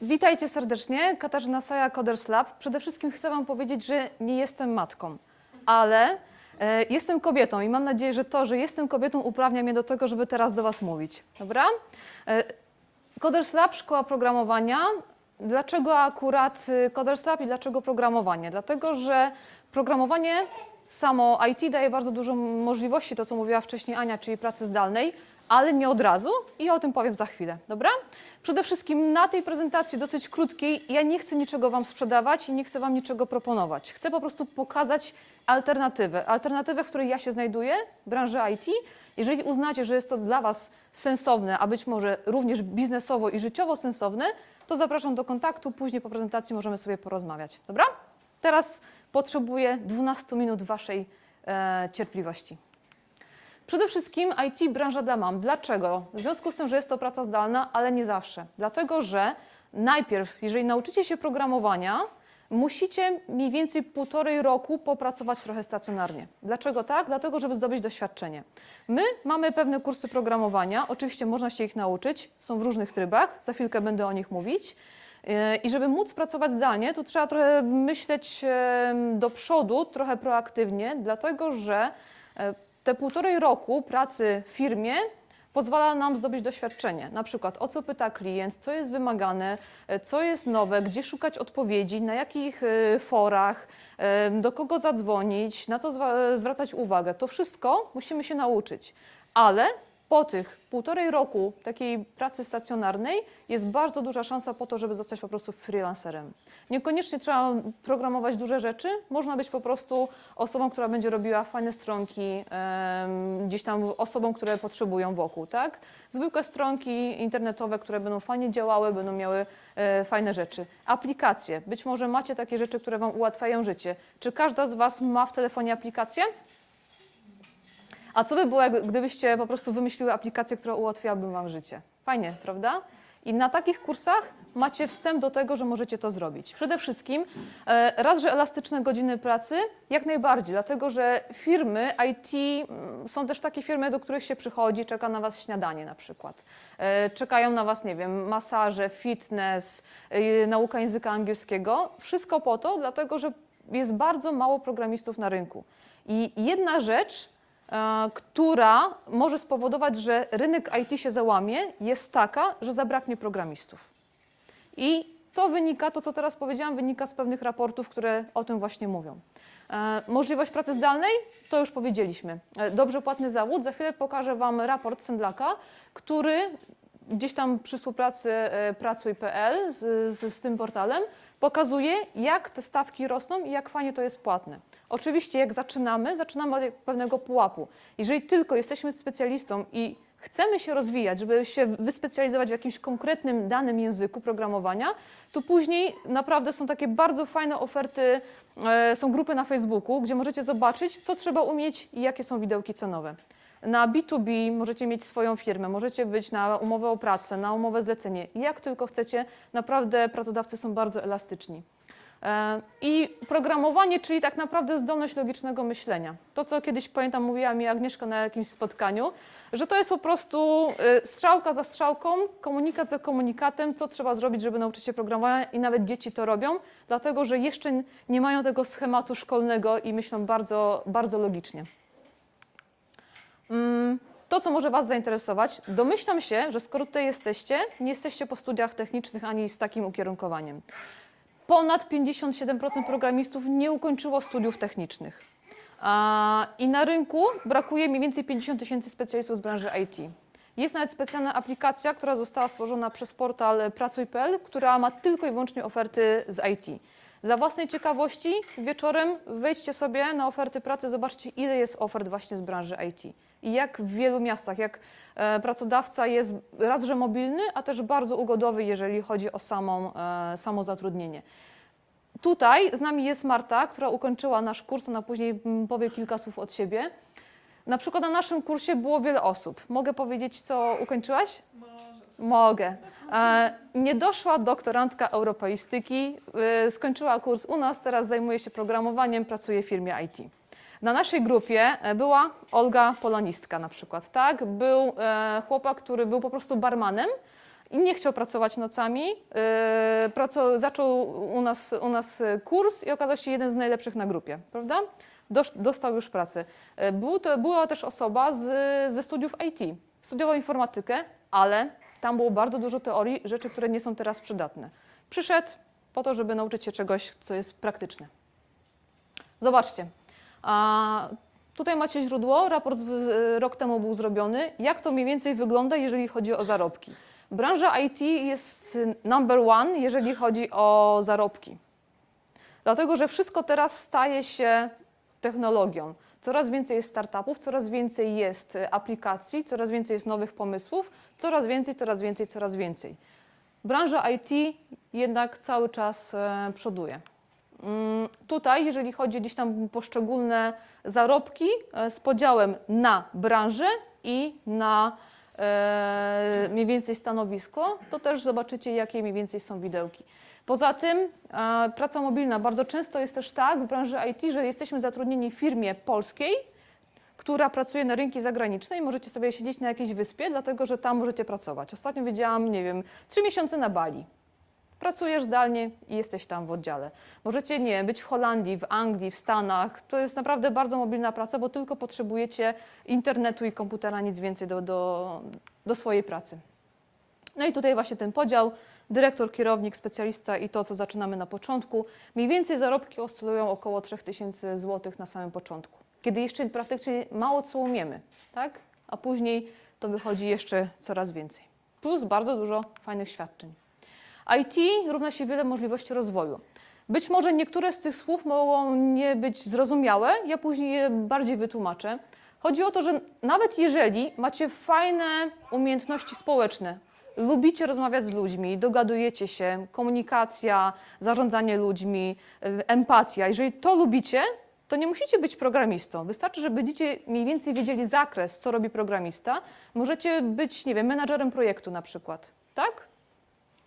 Witajcie serdecznie, Katarzyna Saja, Coders Lab. Przede wszystkim chcę Wam powiedzieć, że nie jestem matką, ale e, jestem kobietą i mam nadzieję, że to, że jestem kobietą uprawnia mnie do tego, żeby teraz do Was mówić. Dobra? E, Coders Lab, szkoła programowania. Dlaczego akurat Coders Lab i dlaczego programowanie? Dlatego, że programowanie samo IT daje bardzo dużo możliwości, to co mówiła wcześniej Ania, czyli pracy zdalnej, ale nie od razu i o tym powiem za chwilę, dobra? Przede wszystkim na tej prezentacji dosyć krótkiej ja nie chcę niczego Wam sprzedawać i nie chcę Wam niczego proponować. Chcę po prostu pokazać alternatywę, alternatywę, w której ja się znajduję, branży IT. Jeżeli uznacie, że jest to dla Was sensowne, a być może również biznesowo i życiowo sensowne, to zapraszam do kontaktu, później po prezentacji możemy sobie porozmawiać, dobra? Teraz potrzebuję 12 minut Waszej e, cierpliwości. Przede wszystkim IT branża dla mam. Dlaczego? W związku z tym, że jest to praca zdalna, ale nie zawsze. Dlatego, że najpierw, jeżeli nauczycie się programowania, musicie mniej więcej półtorej roku popracować trochę stacjonarnie. Dlaczego tak? Dlatego, żeby zdobyć doświadczenie. My mamy pewne kursy programowania, oczywiście można się ich nauczyć, są w różnych trybach, za chwilkę będę o nich mówić. Yy, I żeby móc pracować zdalnie, to trzeba trochę myśleć do przodu, trochę proaktywnie, dlatego że e, te półtorej roku pracy w firmie pozwala nam zdobyć doświadczenie. Na przykład o co pyta klient, co jest wymagane, e, co jest nowe, gdzie szukać odpowiedzi, na jakich e, forach, e, do kogo zadzwonić, na e, zwracać uwagę. To wszystko musimy się nauczyć. Ale po tych półtorej roku takiej pracy stacjonarnej jest bardzo duża szansa po to, żeby zostać po prostu freelancerem. Niekoniecznie trzeba programować duże rzeczy, można być po prostu osobą, która będzie robiła fajne stronki, gdzieś tam osobą, które potrzebują wokół, tak? Zwykłe stronki internetowe, które będą fajnie działały, będą miały e, fajne rzeczy. Aplikacje. Być może macie takie rzeczy, które Wam ułatwiają życie. Czy każda z Was ma w telefonie aplikację? A co by było, gdybyście po prostu wymyśliły aplikację, która ułatwiałaby Wam życie? Fajnie, prawda? I na takich kursach macie wstęp do tego, że możecie to zrobić. Przede wszystkim e, raz, że elastyczne godziny pracy, jak najbardziej, dlatego że firmy IT mm, są też takie firmy, do których się przychodzi, czeka na Was śniadanie na przykład. E, Czekają na Was, nie wiem, masaże, fitness, e, nauka języka angielskiego. Wszystko po to, dlatego że jest bardzo mało programistów na rynku. I jedna rzecz, która może spowodować, że rynek IT się załamie, jest taka, że zabraknie programistów. I to wynika, to co teraz powiedziałam, wynika z pewnych raportów, które o tym właśnie mówią. E, możliwość pracy zdalnej, to już powiedzieliśmy. E, dobrze płatny zawód, za chwilę pokażę Wam raport Sendlaka, który gdzieś tam przy współpracy e, Pracuj.pl z, z, z tym portalem pokazuje, jak te stawki rosną i jak fajnie to jest płatne. Oczywiście, jak zaczynamy, zaczynamy od pewnego pułapu. Jeżeli tylko jesteśmy specjalistą i chcemy się rozwijać, żeby się wyspecjalizować w jakimś konkretnym danym języku programowania, to później naprawdę są takie bardzo fajne oferty, e, są grupy na Facebooku, gdzie możecie zobaczyć, co trzeba umieć i jakie są widełki cenowe. Na B2B możecie mieć swoją firmę, możecie być na umowę o pracę, na umowę zlecenie. Jak tylko chcecie, naprawdę pracodawcy są bardzo elastyczni. E, I programowanie, czyli tak naprawdę zdolność logicznego myślenia. To, co kiedyś pamiętam, mówiła mi Agnieszka na jakimś spotkaniu, że to jest po prostu y, strzałka za strzałką, komunikat za komunikatem, co trzeba zrobić, żeby nauczyć się programowania i nawet dzieci to robią, dlatego że jeszcze nie mają tego schematu szkolnego i myślą bardzo, bardzo logicznie. Mm, To, co może Was zainteresować, domyślam się, że skoro tutaj jesteście, nie jesteście po studiach technicznych ani z takim ukierunkowaniem. Ponad 57% programistów nie ukończyło studiów technicznych. I na rynku brakuje mniej więcej 50 tysięcy specjalistów z branży IT. Jest nawet specjalna aplikacja, która została stworzona przez portal Pracuj.pl, która ma tylko i wyłącznie oferty z IT. Dla własnej ciekawości wieczorem wejdźcie sobie na oferty pracy, zobaczcie ile jest ofert właśnie z branży IT. I jak w wielu miastach, jak e, pracodawca jest raz, że mobilny, a też bardzo ugodowy, jeżeli chodzi o samą, e, samo zatrudnienie. Tutaj z nami jest Marta, która ukończyła nasz kurs, ona później mm, powie kilka słów od siebie. Na przykład na naszym kursie było wiele osób. Mogę powiedzieć, co ukończyłaś? Mogę. E, niedoszła doktorantka europeistyki, skończyła kurs u nas, teraz zajmuje się programowaniem, pracuje w firmie IT. Na naszej grupie e, była Olga Polonistka na przykład, tak? Był e, chłopak, który był po prostu barmanem, i nie chciał pracować nocami. Praco- zaczął u nas, u nas kurs i okazał się jeden z najlepszych na grupie, prawda? Dostał już pracę. Był to, była też osoba z, ze studiów IT. Studiował informatykę, ale tam było bardzo dużo teorii, rzeczy, które nie są teraz przydatne. Przyszedł po to, żeby nauczyć się czegoś, co jest praktyczne. Zobaczcie. A tutaj macie źródło, raport z, rok temu był zrobiony. Jak to mniej więcej wygląda, jeżeli chodzi o zarobki? Branża IT jest number one, jeżeli chodzi o zarobki. Dlatego, że wszystko teraz staje się technologią. Coraz więcej jest startupów, coraz więcej jest e, aplikacji, coraz więcej jest nowych pomysłów, coraz więcej, coraz więcej, coraz więcej. Branża IT jednak cały czas e, przoduje. Mm, Tutaj, jeżeli chodzi gdzieś tam poszczególne zarobki e, z podziałem na branżę i na e, mniej więcej stanowisko, to też zobaczycie, jakie mniej więcej są widełki. Poza tym e, praca mobilna. Bardzo często jest też tak w branży IT, że jesteśmy zatrudnieni w firmie polskiej, która pracuje na rynki zagraniczne i możecie sobie siedzieć na jakiejś wyspie, dlatego że tam możecie pracować. Ostatnio wiedziałam, nie wiem, trzy miesiące na Bali. Pracujesz zdalnie i jesteś tam w oddziale. Możecie nie być w Holandii, w Anglii, w Stanach. To jest naprawdę bardzo mobilna praca, bo tylko potrzebujecie internetu i komputera, nic więcej do, do, do swojej pracy. No i tutaj właśnie ten podział, dyrektor, kierownik, specjalista i to, co zaczynamy na początku. Mniej więcej zarobki oscylują około 3000 zł na samym początku, kiedy jeszcze praktycznie mało co umiemy, tak? A później to wychodzi jeszcze coraz więcej. Plus bardzo dużo fajnych świadczeń. IT równa się wiele możliwości rozwoju. Być może niektóre z tych słów mogą nie być zrozumiałe, ja później je bardziej wytłumaczę. Chodzi o to, że nawet jeżeli macie fajne umiejętności społeczne, lubicie rozmawiać z ludźmi, dogadujecie się, komunikacja, zarządzanie ludźmi, y, empatia, jeżeli to lubicie, to nie musicie być programistą. Wystarczy, że będziecie mniej więcej wiedzieli zakres, co robi programista. Możecie być, nie wiem, menadżerem projektu na przykład, tak?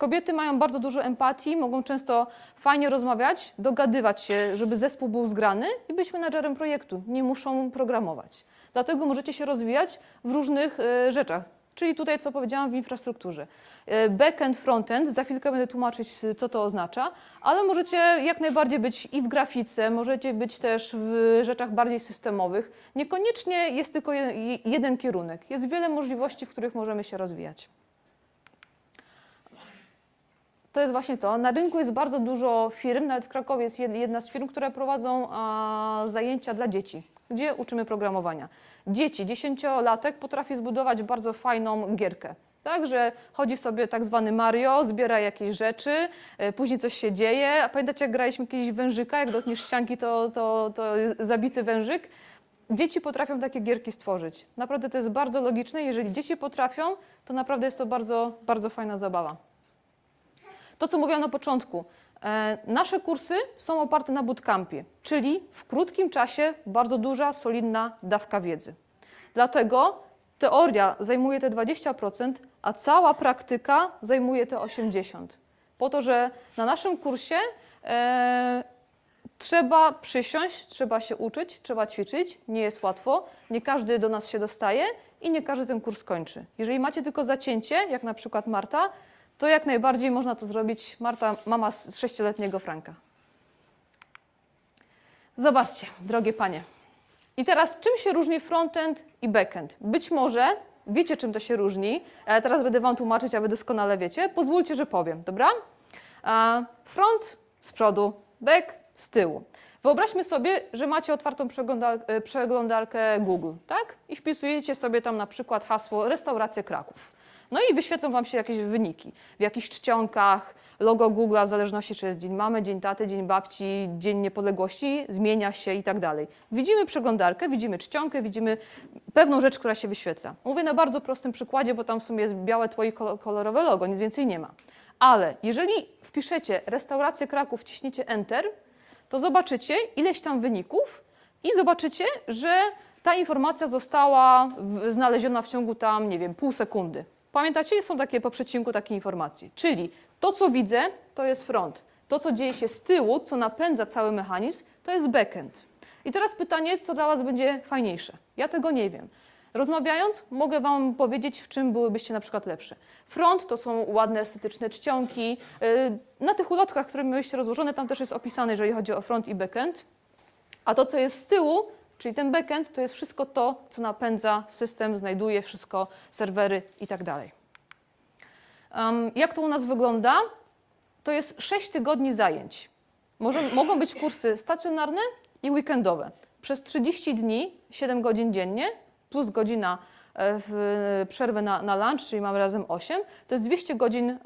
Kobiety mają bardzo dużo empatii, mogą często fajnie rozmawiać, dogadywać się, żeby zespół był zgrany i być menadżerem projektu. Nie muszą programować. Dlatego możecie się rozwijać w różnych e, rzeczach. Czyli tutaj, co powiedziałam w infrastrukturze. E, Backend, frontend, za chwilkę będę tłumaczyć, e, co to oznacza, ale możecie jak najbardziej być i w grafice, możecie być też w rzeczach bardziej systemowych. Niekoniecznie jest tylko je- jeden kierunek. Jest wiele możliwości, w których możemy się rozwijać. To jest właśnie to. Na rynku jest bardzo dużo firm, nawet w Krakowie jest jed- jedna z firm, które prowadzą a, zajęcia dla dzieci, gdzie uczymy programowania. Dzieci, dziesięciolatek potrafi zbudować bardzo fajną gierkę. Tak, że chodzi sobie tak zwany Mario, zbiera jakieś rzeczy, e, później coś się dzieje. A pamiętacie, jak graliśmy kiedyś wężyka, jak dotkniesz ścianki, to, to, to zabity wężyk? Dzieci potrafią takie gierki stworzyć. Naprawdę to jest bardzo logiczne. Jeżeli dzieci potrafią, to naprawdę jest to bardzo, bardzo fajna zabawa. To, co mówiłam na początku. E, nasze kursy są oparte na bootcampie, czyli w krótkim czasie bardzo duża, solidna dawka wiedzy. Dlatego teoria zajmuje te 20%, a cała praktyka zajmuje te 80%. Po to, że na naszym kursie e, trzeba przysiąść, trzeba się uczyć, trzeba ćwiczyć. Nie jest łatwo, nie każdy do nas się dostaje i nie każdy ten kurs kończy. Jeżeli macie tylko zacięcie, jak na przykład Marta, to jak najbardziej można to zrobić. Marta, mama z sześcioletniego Franka. Zobaczcie, drogie panie. I teraz, czym się różni frontend i backend? Być może wiecie, czym to się różni, ale teraz będę wam tłumaczyć, a wy doskonale wiecie. Pozwólcie, że powiem, dobra? A, Front z przodu, back z tyłu. Wyobraźmy sobie, że macie otwartą e, przeglądarkę Google, tak? I wpisujecie sobie tam na przykład hasło restauracja Kraków. No i wyświetlą Wam się jakieś wyniki. W jakichś czcionkach, logo Google'a, w zależności czy jest Dzień Mamy, Dzień Taty, Dzień Babci, Dzień Niepodległości, zmienia się i tak dalej. Widzimy przeglądarkę, widzimy czcionkę, widzimy pewną rzecz, która się wyświetla. Mówię na bardzo prostym przykładzie, bo tam w sumie jest białe tło i kol- kolorowe logo, nic więcej nie ma. Ale jeżeli wpiszecie restaurację Kraków, wciśniecie Enter, to zobaczycie ileś tam wyników i zobaczycie, że ta informacja została znaleziona w ciągu tam, nie wiem, pół sekundy. Pamiętacie? Są takie po przecinku takie informacje. Czyli to, co widzę, to jest front. To, co dzieje się z tyłu, co napędza cały mechanizm, to jest backend. I teraz pytanie, co dla Was będzie fajniejsze? Ja tego nie wiem. Rozmawiając, mogę Wam powiedzieć, w czym byłybyście na przykład lepsze. Front to są ładne, estetyczne czcionki. Yy, Na tych ulotkach, które mieliście rozłożone, tam też jest opisane, jeżeli chodzi o front i backend. A to, co jest z tyłu, czyli ten backend, to jest wszystko to, co napędza system, znajduje wszystko, serwery i tak dalej. Jak to u nas wygląda? To jest 6 tygodni zajęć. Może, mogą być kursy stacjonarne i weekendowe. Przez 30 dni, 7 godzin dziennie, plus godzina e, w przerwę na, na lunch, czyli mamy razem 8, to jest 200 godzin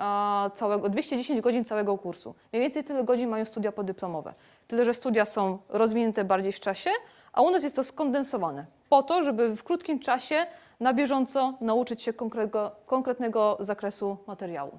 całego, 210 godzin całego kursu. Mniej więcej tyle godzin mają studia podyplomowe. Tyle, że studia są rozwinięte bardziej w czasie, a u nas jest to skondensowane. Po to, żeby w krótkim czasie na bieżąco nauczyć się konkretnego, konkretnego zakresu materiału.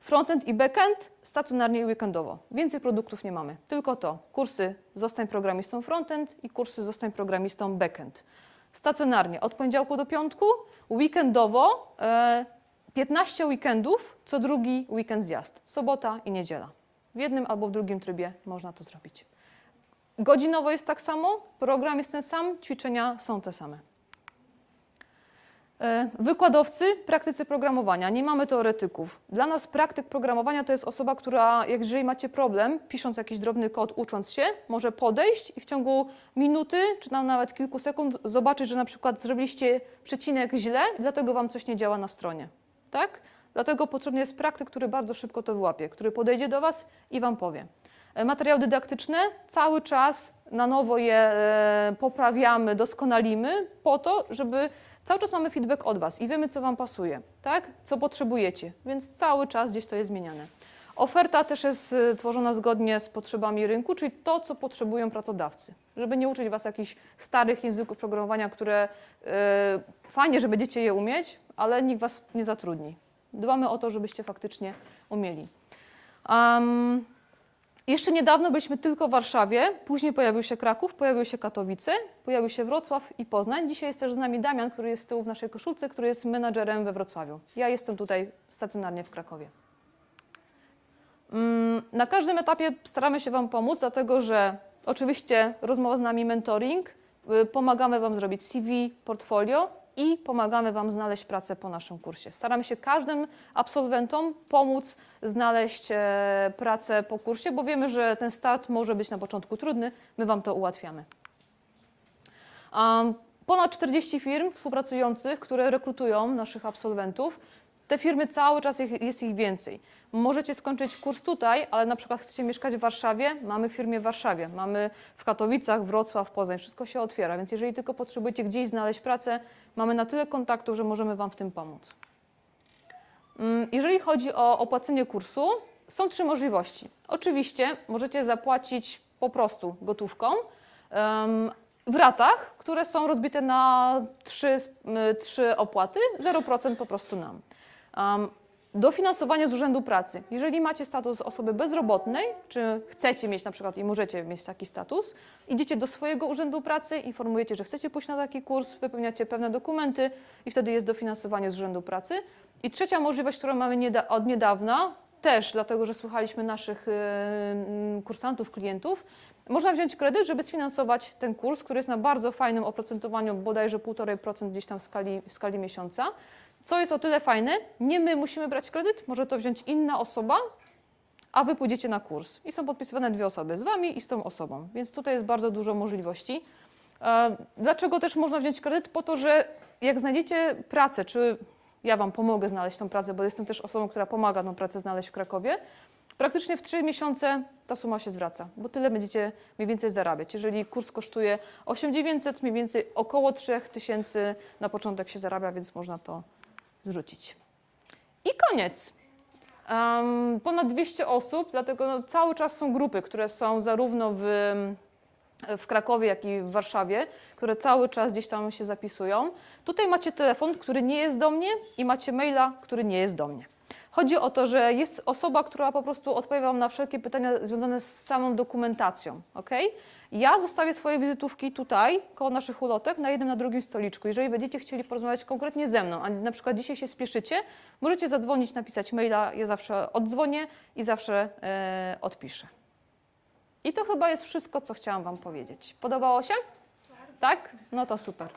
Frontend i backend stacjonarnie i weekendowo. Więcej produktów nie mamy. Tylko to. Kursy Zostań programistą frontend i kursy Zostań programistą backend. Stacjonarnie od poniedziałku do piątku, weekendowo e, 15 weekendów, co drugi weekend zjazd. Sobota i niedziela. W jednym albo w drugim trybie można to zrobić. Godzinowo jest tak samo, program jest ten sam, ćwiczenia są te same. E, Wykładowcy praktycy programowania. Nie mamy teoretyków. Dla nas praktyk programowania to jest osoba, która, jeżeli macie problem, pisząc jakiś drobny kod, ucząc się, może podejść i w ciągu minuty, czy nawet kilku sekund zobaczyć, że na przykład zrobiliście przecinek źle dlatego wam coś nie działa na stronie. Tak? Dlatego potrzebny jest praktyk, który bardzo szybko to wyłapie, który podejdzie do was i wam powie. Materiały dydaktyczne cały czas na nowo je e, poprawiamy, doskonalimy po to, żeby cały czas mamy feedback od Was i wiemy, co Wam pasuje, tak? Co potrzebujecie, więc cały czas gdzieś to jest zmieniane. Oferta też jest e, tworzona zgodnie z potrzebami rynku, czyli to, co potrzebują pracodawcy. Żeby nie uczyć Was jakichś starych języków programowania, które e, fajnie, że będziecie je umieć, ale nikt Was nie zatrudni. Dbamy o to, żebyście faktycznie umieli. Um, jeszcze niedawno byliśmy tylko w Warszawie, później pojawił się Kraków, pojawiły się Katowice, pojawił się Wrocław i Poznań. Dzisiaj jest też z nami Damian, który jest z tyłu w naszej koszulce, który jest menadżerem we Wrocławiu. Ja jestem tutaj stacjonarnie w Krakowie. Mm, Na każdym etapie staramy się Wam pomóc, dlatego że oczywiście rozmowa z nami, mentoring, y, pomagamy Wam zrobić CV, portfolio i pomagamy Wam znaleźć pracę po naszym kursie. Staramy się każdym absolwentom pomóc znaleźć e, pracę po kursie, bo wiemy, że ten start może być na początku trudny, my Wam to ułatwiamy. Ponad 40 firm współpracujących, które rekrutują naszych absolwentów. Te firmy cały czas ich, jest ich więcej. Możecie skończyć kurs tutaj, ale na przykład chcecie mieszkać w Warszawie, mamy firmę w Warszawie, mamy w Katowicach, Wrocław, Poznań, wszystko się otwiera, więc jeżeli tylko potrzebujecie gdzieś znaleźć pracę, mamy na tyle kontaktów, że możemy Wam w tym pomóc. Mm, Jeżeli chodzi o opłacenie kursu, są trzy możliwości. Oczywiście możecie zapłacić po prostu gotówką w ratach, które są rozbite na trzy, y, trzy opłaty, 0% po prostu nam. Um, dofinansowanie z Urzędu Pracy. Jeżeli macie status osoby bezrobotnej, czy chcecie mieć na przykład i możecie mieć taki status, idziecie do swojego Urzędu Pracy, informujecie, że chcecie pójść na taki kurs, wypełniacie pewne dokumenty i wtedy jest dofinansowanie z Urzędu Pracy. I trzecia możliwość, którą mamy od niedawna, też dlatego, że słuchaliśmy naszych y, mm, kursantów, klientów, można wziąć kredyt, żeby sfinansować ten kurs, który jest na bardzo fajnym oprocentowaniu, bodajże 1,5% gdzieś tam w skali, w skali miesiąca. Co jest o tyle fajne, nie my musimy brać kredyt, może to wziąć inna osoba, a wy pójdziecie na kurs. I są podpisywane dwie osoby, z wami i z tą osobą, więc tutaj jest bardzo dużo możliwości. E, Dlaczego też można wziąć kredyt? Po to, że jak znajdziecie pracę, czy ja wam pomogę znaleźć tą pracę, bo jestem też osobą, która pomaga tą pracę znaleźć w Krakowie, praktycznie w trzy miesiące ta suma się zwraca, bo tyle będziecie mniej więcej zarabiać. Jeżeli kurs kosztuje 8900, mniej więcej około 3000 na początek się zarabia, więc można to zwrócić. I koniec. Em, ponad 200 osób, dlatego no, cały czas są grupy, które są zarówno w, w Krakowie, jak i w Warszawie, które cały czas gdzieś tam się zapisują. Tutaj macie telefon, który nie jest do mnie i macie maila, który nie jest do mnie. Chodzi o to, że jest osoba, która po prostu odpowie Wam na wszelkie pytania związane z samą dokumentacją, ok? Ja zostawię swoje wizytówki tutaj, koło naszych ulotek, na jednym, na drugim stoliczku. Jeżeli będziecie chcieli porozmawiać konkretnie ze mną, a na przykład dzisiaj się spieszycie, możecie zadzwonić, napisać maila, ja zawsze oddzwonię i zawsze e, odpiszę. I to chyba jest wszystko, co chciałam Wam powiedzieć. Podobało się? Tak? No to super.